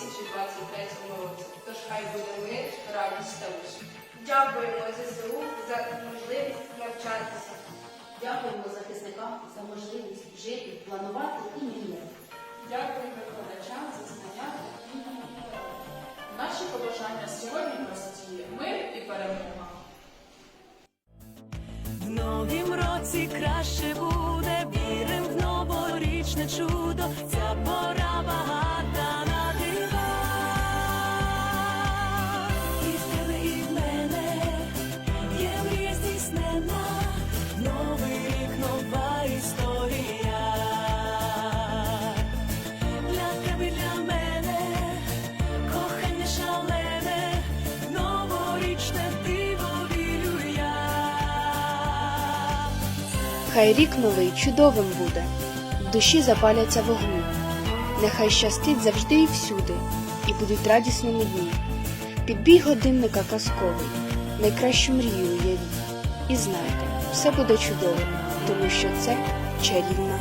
2023 році. Тож хай буде мир, радість та успіх. Дякуємо ЗСУ за можливість навчатися. Дякуємо захисникам за можливість жити, планувати і мріяти. Дякую викладачам за знання вміння. Наші побажання сьогодні прості мир і перемога. В новім році краще буде, вірим в новорічне чудо. Ця Хай рік новий чудовим буде, в душі запаляться вогні. Нехай щастить завжди і всюди, і будуть радісними дні. Підбій годинника казковий, найкращу мрію уявіть. І знайте, все буде чудово, тому що це чарівна